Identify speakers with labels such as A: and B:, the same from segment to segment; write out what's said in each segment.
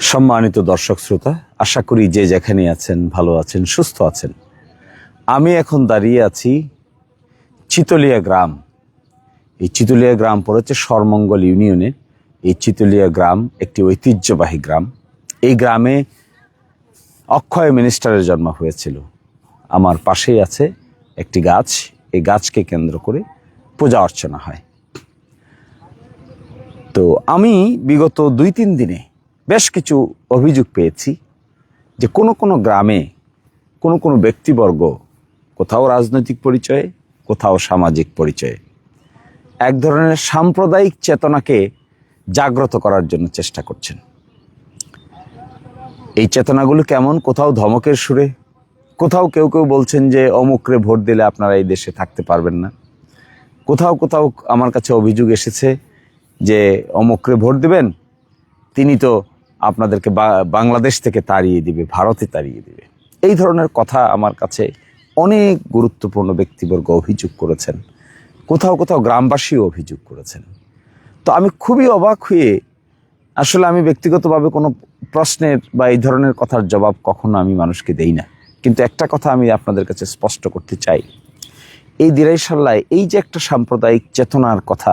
A: সম্মানিত দর্শক শ্রোতা, আশা করি যে যেখানে আছেন ভালো আছেন, সুস্থ আছেন। আমি এখন দাঁড়িয়ে আছি চিতলিয়া গ্রাম। এই চিতলিয়া গ্রাম পড়েছে সরমঙ্গল ইউনিয়নের এই চিতলিয়া গ্রাম একটি ঐতিহ্যবাহী গ্রাম। এই গ্রামে অক্ষয় মিনিস্টারের জন্ম হয়েছিল। আমার পাশেই আছে একটি গাছ। এই গাছকে কেন্দ্র করে পূজা অর্চনা হয়। তো আমি বিগত দুই, তিন দিনে বেশ কিছু অভিযোগ পেয়েছি যে কোনো কোনো গ্রামে কোনো কোনো ব্যক্তিবর্গ কোথাও রাজনৈতিক পরিচয়ে, কোথাও সামাজিক পরিচয়ে এক ধরনের সাম্প্রদায়িক চেতনাকে জাগ্রত করার জন্য চেষ্টা করছেন। এই চেতনাগুলো কেমন? কোথাও ধমকের সুরে? কোথাও কেউ কেউ বলছেন যে, অমুকরে ভোট দিলে আপনারা এই দেশে থাকতে পারবেন না। কোথাও কোথাও আমার কাছে অভিযোগ এসেছে যে অমুকরে ভোট দেবেন, তিনি তো আপনাদেরকে বাংলাদেশ থেকে তাড়িয়ে দিবে, ভারতে তাড়িয়ে দিবে। এই ধরনের কথা আমার কাছে অনেক গুরুত্বপূর্ণ ব্যক্তিবর্গ অভিযোগ করেছেন। কোথাও কোথাও গ্রামবাসীও অভিযোগ করেছেন। তো আমি খুবই অবাক হয়ে, আসলে আমি ব্যক্তিগতভাবে কোনো প্রশ্নের বা এই ধরনের কথার জবাব কখনো আমি মানুষকে দেই না। কিন্তু একটা কথা আমি আপনাদের কাছে স্পষ্ট করতে চাই। এই দিরাইশাল্লায় এই যে একটা সাম্প্রদায়িক চেতনার কথা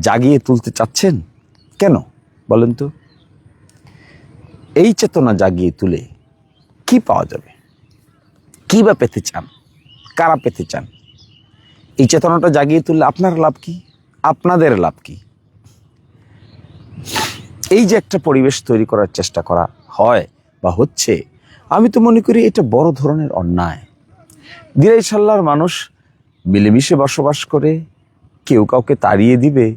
A: জাগিয়ে তুলতে চাচ্ছেন? কেন? বলেন তো। এই চেতনা জাগিয়ে তুলে কি পাওয়া যাবে? কী বা পেতে চান? কারা পেতে চান? এই চেতনাটা জাগিয়ে তুললে আপনার লাভ কি? আপনাদের লাভ কি? এই যে একটা পরিবেশ তৈরি করার চেষ্টা করা হয় বা হচ্ছে, আমি তো মনে করি এটা বড় ধরনের অন্যায়। দিরাই সাল্লার মানুষ মিলেমিশে বসবাস করে, কেউ কাউকে তাড়িয়ে দিবে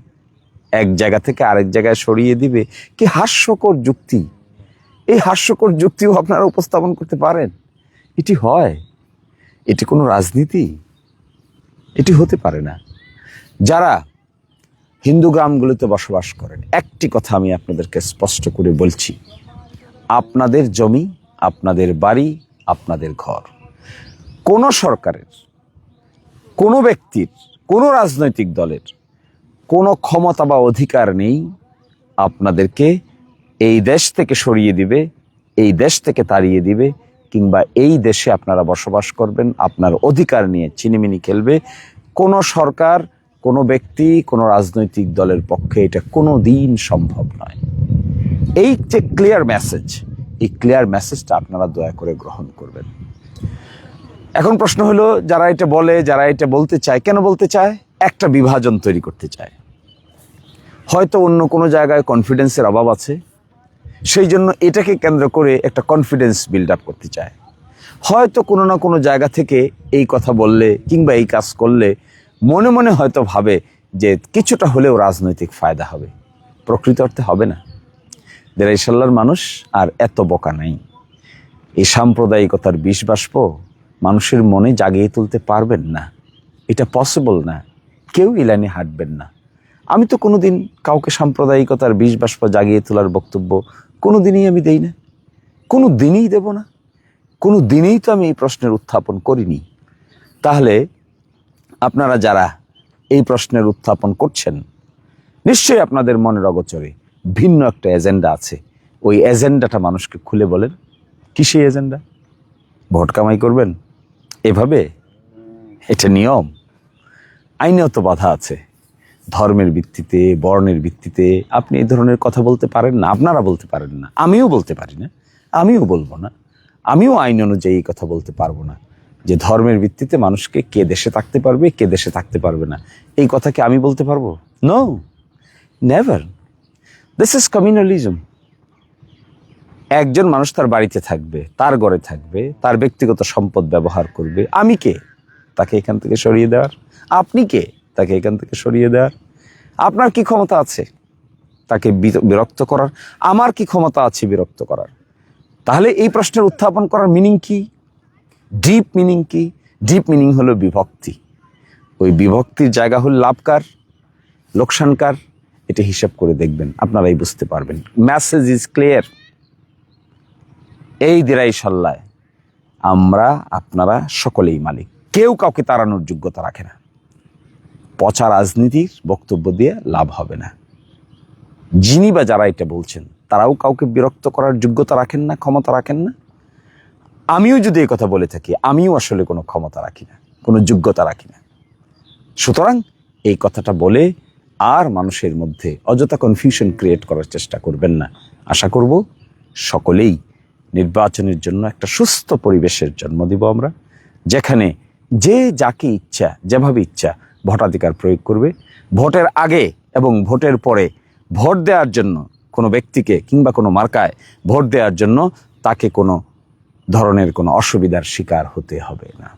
A: এক জায়গা থেকে আরেক জায়গায় সরিয়ে দিবে, কি হাস্যকর যুক্তি। এই হাস্যকর যুক্তিও আপনারা উপস্থাপন করতে পারেন। এটি হয়। এটি কোনো রাজনীতি। এটি হতে পারে না। যারা হিন্দু গ্রামগুলোতে বসবাস করেন, একটি কথা আমি আপনাদেরকে স্পষ্ট করে বলছি। আপনাদের জমি, আপনাদের বাড়ি, আপনাদের ঘর। কোনো সরকারের, কোনো ব্যক্তির, কোনো রাজনৈতিক দলের কোনো ক্ষমতা বা অধিকার নেই, আপনাদেরকে এই দেশ থেকে সরিয়ে দিবে, এই দেশ থেকে তাড়িয়ে দিবে, কিংবা এই দেশে আপনারা বসবাস করবেন, আপনার অধিকার নিয়ে চিনিমিনি খেলবে। কোনো সরকার, কোনো ব্যক্তি, কোনো রাজনৈতিক দলের পক্ষে এটা কোনো দিন সম্ভব নয়। এই যে ক্লিয়ার মেসেজ এই ক্লিয়ার মেসেজটা আপনারা দয়া করে গ্রহণ করবেন। এখন প্রশ্ন হলো, যারা এটা বলে, যারা এটা বলতে চায়, কেন বলতে চায়? একটা বিভাজন তৈরি করতে চায়। হয়তো অন্য কোনো জায়গায় কনফিডেন্সের অভাব আছে। সেই জন্য এটাকে কেন্দ্র করে একটা কনফিডেন্স বিল্ড আপ করতে চায়। হয়তো কোনো না কোনো জায়গা থেকে এই কথা বললে কিংবা এই কাজ করলে মনে মনে হয়তো ভাবে যে কিছুটা হলেও রাজনৈতিক ফায়দা হবে। প্রকৃত অর্থে হবে না। দেরাইশাল্লার মানুষ আর এত বোকা নাই। এই সাম্প্রদায়িকতার বিষ বাষ্প মানুষের মনে জাগিয়ে তুলতে পারবেন না। এটা পসিবল না। কেউ ইলানি হাঁটবেন না। আমি তো কোনোদিন কাউকে সাম্প্রদায়িকতার বিষ বাষ্প জাগিয়ে তোলার বক্তব্য কোনো দিনই আমি দেই না। কোনো দিনই দেব না। কোনো দিনেই তো আমি এই প্রশ্নের উত্থাপন করিনি। তাহলে আপনারা যারা এই প্রশ্নের উত্থাপন করছেন, নিশ্চয়ই আপনাদের মনের অগোচরে ভিন্ন একটা এজেন্ডা আছে। ওই এজেন্ডাটা মানুষকে খুলে বলেন, কি সেই এজেন্ডা? ভোট কামাই করবেন? এভাবে? এটা নিয়ম। আইনেও তো বাধা আছে। ধর্মের ভিত্তিতে, বর্ণের ভিত্তিতে আপনি এই ধরনের কথা বলতে পারেন না, আপনারা বলতে পারেন না, আমিও বলতে পারি না, আমিও বলব না, আমিও আইন অনুযায়ী কথা বলতে পারব না, যে ধর্মের ভিত্তিতে মানুষকে কে দেশে থাকতে পারবে, কে দেশে থাকতে পারবে না, এই কথা কি আমি বলতে পারব? No never this is communalism একজন মানুষ তার বাড়িতে থাকবে, তার ঘরে থাকবে, তার ব্যক্তিগত সম্পদ ব্যবহার করবে, আমি কে? তাকে এখান থেকে সরিয়ে দেওয়ার? আপনি কে? তাকে এখান থেকে সরিয়ে দেওয়ার। আপনার কি ক্ষমতা আছে তাকে বিরক্ত করার? আমার কি ক্ষমতা আছে বিরক্ত করার? তাহলে এই প্রশ্নের উত্থাপন করার মিনিং কি? ডিপ মিনিং কি? ডিপ মিনিং হলো বিভক্তি। ওই বিভক্তির জায়গা হল লাভকার লোকসানকার এটা হিসাব করে দেখবেন, আপনারাই বুঝতে পারবেন। মেসেজ ইজ ক্লিয়ার এই দিরাই সাল্লায়, আমরা, আপনারা সকলেই মালিক। কেউ কাউকে তাড়ানোর যোগ্যতা রাখে না। পচা রাজনীতির বক্তব্য দিয়ে লাভ হবে না। যিনি বা যারা এটা বলছেন, তারাও কাউকে বিরক্ত করার যোগ্যতা রাখেন না, ক্ষমতা রাখেন না। আমিও যদি এই কথা বলে থাকি, আমিও আসলে কোনো ক্ষমতা রাখি না, কোনো যোগ্যতা রাখি না। সুতরাং এই কথাটা বলে আর মানুষের মধ্যে অযথা কনফিউশন ক্রিয়েট করার চেষ্টা করবেন না। আশা করব সকলেই নির্বাচনের জন্য একটা সুস্থ পরিবেশের জন্ম দিব আমরা, যেখানে যে যাকে ইচ্ছা, যেভাবে ইচ্ছা ভোটাধিকার প্রয়োগ করবে। ভোটের আগে এবং ভোটের পরে ভোট দেওয়ার জন্য কোনো ব্যক্তিকে কিংবা কোনো মার্কায় ভোট দেওয়ার জন্য তাকে কোনো ধরনের কোনো অসুবিধার শিকার হতে হবে না।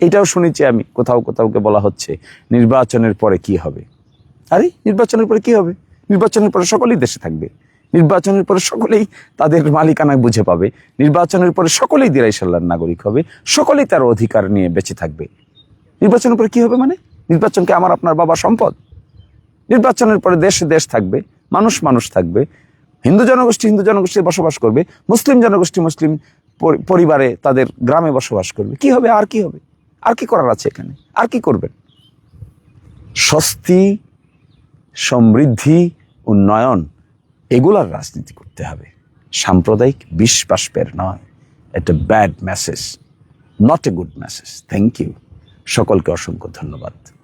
A: এটাও শুনেছি আমি, কোথাও কোথাওকে বলা হচ্ছে, নির্বাচনের পরে কি হবে? আরে, নির্বাচনের পরে কি হবে? নির্বাচনের পরে সকলেই দেশে থাকবে। নির্বাচনের পরে সকলেই তাদের মালিকানা বুঝে পাবে। নির্বাচনের পরে সকলেই দিরাইশাল্লার নাগরিক হবে। সকলেই তার অধিকার নিয়ে বেঁচে থাকবে। নির্বাচনের পরে কি হবে মানে? নির্বাচনকে আমার আপনার বাবা সম্পদ। নির্বাচনের পরে দেশে দেশ থাকবে, মানুষ মানুষ থাকবে, হিন্দু জনগোষ্ঠী হিন্দু জনগোষ্ঠী বসবাস করবে, মুসলিম জনগোষ্ঠী মুসলিম পরিবারে তাদের গ্রামে বসবাস করবে। কি হবে? আর কি হবে? আর কি করার আছে এখানে? আর কি করবেন? স্বস্তি, সমৃদ্ধি, উন্নয়ন, এগুলার রাজনীতি করতে হবে। সাম্প্রদায়িক বিশ্বাসের নয়। একটা bad message not a good message thank you সকলকে অসংখ্য ধন্যবাদ।